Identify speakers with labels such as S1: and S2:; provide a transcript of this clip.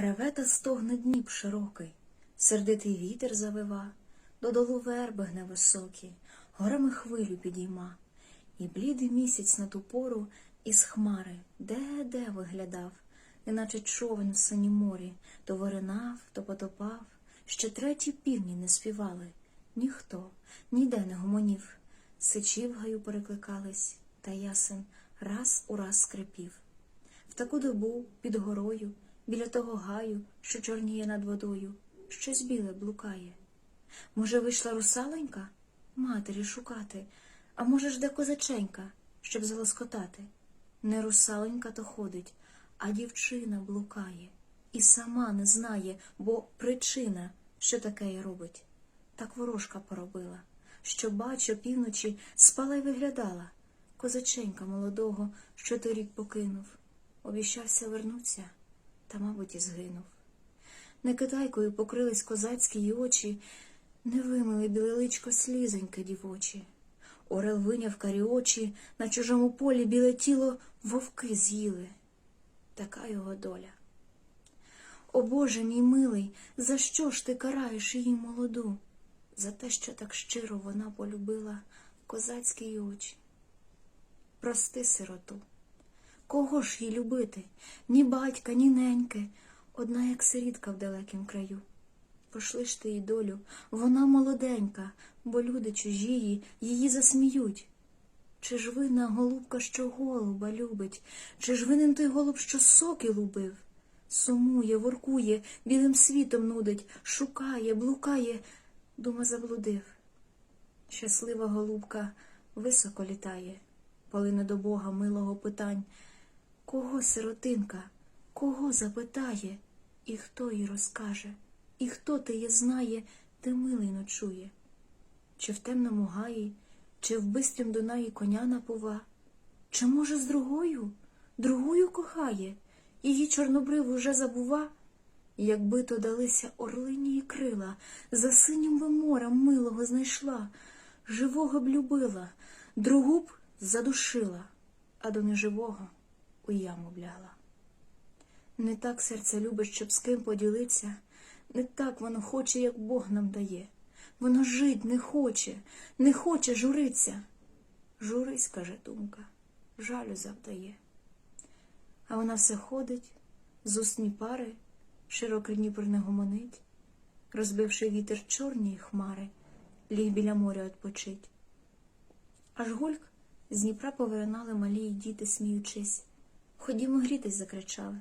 S1: Реве та стогне Дніп широкий, сердитий вітер завива, додолу верби гне високі, горами хвилю підійма, і блідий місяць на ту пору із хмари де-де виглядав, неначе човен в синім морі, то виринав, то потопав, ще треті півні не співали, ніхто ніде не гомонів, сичі гаю перекликались, та ясен раз у раз скрипів. В таку добу під горою, біля того гаю, що чорніє над водою, щось біле блукає. Може, вийшла русаленька матері шукати, а може ж де козаченька, щоб залоскотати. Не русаленька то ходить, а дівчина блукає, і сама не знає, бо причина, що таке й робить. Так ворожка поробила, що бачу півночі спала й виглядала, козаченька молодого, що торік покинув. Обіщався вернуться, та, мабуть, і згинув. Не китайкою покрились козацькі й очі, не вимили білеличко слізоньки дівочі. Орел виняв карі очі, на чужому полі біле тіло вовки з'їли. Така його доля. О Боже мій милий, за що ж ти караєш її молоду? За те, що так щиро вона полюбила козацькі очі. Прости сироту. Кого ж їй любити? Ні батька, ні неньки, одна як сирітка в далекім краю. Пошли ж ти їй долю, вона молоденька, бо люди чужії її засміють. Чи ж винна голубка, що голуба любить, чи ж винен той голуб, що соки лубив? Сумує, воркує, білим світом нудить, шукає, блукає, дума заблудив. Щаслива голубка високо літає, полине до Бога милого питань. Кого сиротинка, кого запитає, і хто їй розкаже, і хто теє знає, де милий ночує? Чи в темному гаї, чи в бистрім Дунаї коня напува, чи, може, з другою, другою кохає, її чорнобрив уже забува, якби то далися орлині крила, за синім би морем милого знайшла, живого б любила, другу б задушила, а до неживого у яму бляла. Не так серце любить, щоб з ким поділиться, не так воно хоче, як Бог нам дає. Воно жить не хоче, не хоче журиться. Журись, каже думка, жалю завдає. А вона все ходить, з усні пари, широкий Дніпр не гомонить, розбивши вітер чорні хмари, ліг біля моря відпочить. Аж гульк з Дніпра повиринали малі діти, сміючись. Ходімо грітись, закричали.